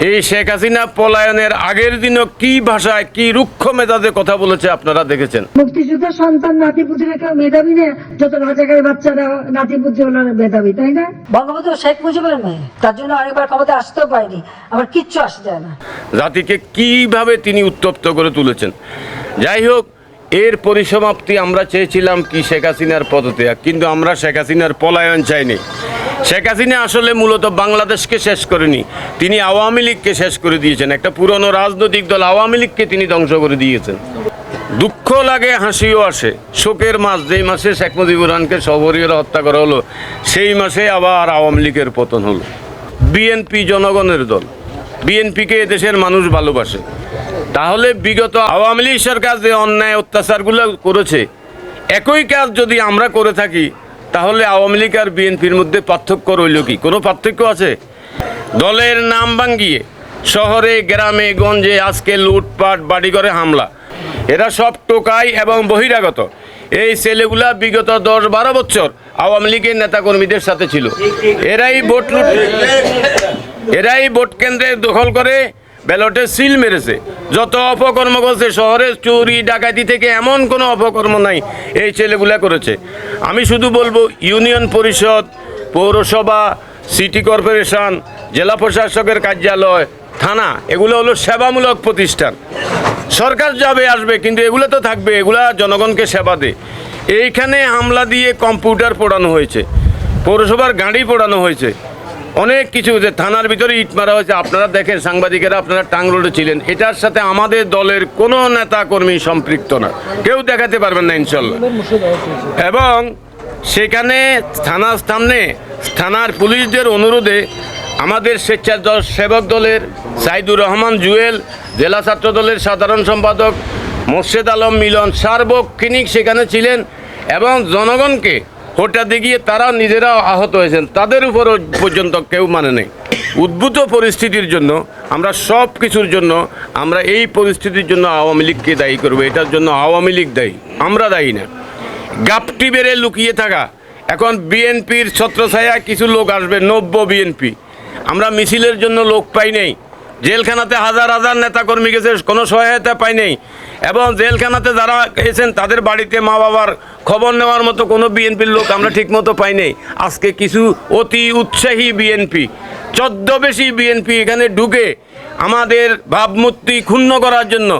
এই শেখ হাসিনা পলায়নের আগের দিনও কি ভাষায় কি রুক্ষ মেজাজে কথা বলেছে আপনারা দেখেছেন? মুক্তিযুদ্ধের সন্তান নাতি নাতিপুতিরা কেউ মেধাবী না যত রাজাকারের বাচ্চারা নাতিপুতি হলো মেধাবী তাই না? বঙ্গবন্ধু শেখ মুজিবের মেয়ে তার জন্য আরেকবার ক্ষমতা আসতেও পারেনি আবার কিচ্ছু আসে যায় না। জাতিকে কীভাবে তিনি উত্তপ্ত করে তুলেছেন? যাই হোক এর পরিসমাপ্তি আমরা চেয়েছিলাম কি শেখ হাসিনার পদত্যাগ, কিন্তু আমরা শেখ হাসিনার পলায়ন চাইনি। শেখ হাসিনা আসলে মূলত বাংলাদেশকে শেষ করেনি, তিনি আওয়ামী লীগকে শেষ করে দিয়েছেন, একটা পুরনো রাজনৈতিক দল আওয়ামী লীগকে তিনি ধ্বংস করে দিয়েছেন। দুঃখ লাগে, হাসিও আসে। শোকের মাস, যেই মাসে শেখ মুজিবুর রহমানকে সবরীয়রা হত্যা করা হলো, সেই মাসে আবার আওয়ামী লীগের পতন হলো। বিএনপি জনগণের দল, বিএনপিকে দেশের মানুষ ভালোবাসে। তাহলে বিগত আওয়ামী লীগ সরকার যে অন্যায় অত্যাচারগুলো করেছে। একই কাজ যদি আমরা করে থাকি, তাহলে আওয়ামী লীগ আর বিএনপির মধ্যে পার্থক্য রইল কি? কোনো পার্থক্য আছে? দলের নাম ভাঙ্গিয়ে শহরে, গ্রামে, গঞ্জে আজকে লুটপাট বাড়ি করে হামলা। এরা সব টোকাই এবং বহিরাগত। এই ছেলেগুলা বিগত দশ বারো বছর আওয়ামী লীগের নেতাকর্মীদের সাথে ছিল। এরাই ভোট লুট এরাই ভোট কেন্দ্রে দখল করে ব্যালটে সিল মেরেছে। যত অপকর্ম করছে, শহরে চুরি, ডাকাতি থেকে এমন কোনো অপকর্ম নাই এই ছেলেগুলা করেছে। আমি শুধু বলব, ইউনিয়ন পরিষদ, পৌরসভা, সিটি কর্পোরেশন, জেলা প্রশাসকের কার্যালয়, থানা, এগুলো হলো সেবামূলক প্রতিষ্ঠান। সরকার যাবে, আসবে, কিন্তু এগুলো তো থাকবে, এগুলা জনগণকে সেবা দেয় এইখানে হামলা দিয়ে কম্পিউটার পোড়ানো হয়েছে, পৌরসভার গাড়ি পোড়ানো হয়েছে। অনেক কিছু যে থানার ভিতরে ইট মারা হয়েছে। আপনারা দেখেন, সাংবাদিকেরা আপনারা টাং রোডে ছিলেন। এটার সাথে আমাদের দলের কোনো নেতা কর্মী সম্পৃক্ত না। কেউ দেখাতে পারবেন না, ইনশাল্লাহ। এবং সেখানে থানার সামনে থানার পুলিশদের অনুরোধে আমাদের স্বেচ্ছাসেবক সেবক দলের সাইদুর রহমান জুয়েল, জেলা ছাত্র দলের সাধারণ সম্পাদক মোর্শেদ আলম মিলন সার্বক্ষণিক সেখানে ছিলেন এবং জনগণকে হঠাৎ গিয়ে তারা নিজেরা আহত হয়েছেন। তাদের উপরও পর্যন্ত কেউ মানে নেই। উদ্ভূত পরিস্থিতির জন্য আমরা সব কিছুর জন্য আমরা এই পরিস্থিতির জন্য আওয়ামী লীগকে দায়ী করব। এটার জন্য আওয়ামী লীগ দায়ী। আমরা দায়ী না। গাপটি বেড়ে লুকিয়ে থাকা। এখন বিএনপির ছত্রছায়া কিছু লোক আসবে, নব্য বিএনপি। আমরা মিছিলের জন্য লোক পাই নাই। জেলখানাতে হাজার হাজার নেতাকর্মী গেছে, কোনো সহায়তা পাই নাই। এবং জেলখানাতে যারা গেছেন তাদের বাড়িতে মা বাবার খবর নেওয়ার মতো কোনো বিএনপির লোক আমরা ঠিকমতো পাই নাই। আজকে কিছু অতি উৎসাহী বিএনপি চোদ্দ বেশি বিএনপি এখানে ঢুকে আমাদের ভাবমূর্তি ক্ষুণ্ণ করার জন্য,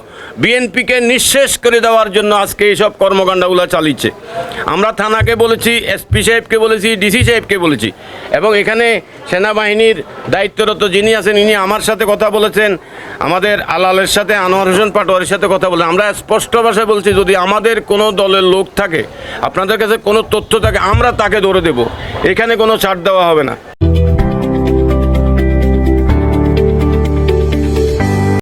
বিএনপিকে নিঃশেষ করে দেওয়ার জন্য আজকে এইসব কর্মকাণ্ডগুলো চালিয়েছে আমরা থানাকে বলেছি, এসপি সাহেবকে বলেছি, ডিসি সাহেবকে বলেছি। এবং এখানে সেনাবাহিনীর দায়িত্বরত যিনি আছেন, ইনি আমার সাথে কথা বলেছেন, আমাদের আলালের সাথে, আনোয়ার হোসেন পাটোয়ারির সাথে কথা বলে আমরা স্পষ্ট ভাষায় বলছি, যদি আমাদের কোনো দলের লোক থাকে, আপনাদের কাছে কোনো তথ্য থাকে, আমরা তাকে ধরে দেব। এখানে কোনো ছাড় দেওয়া হবে না।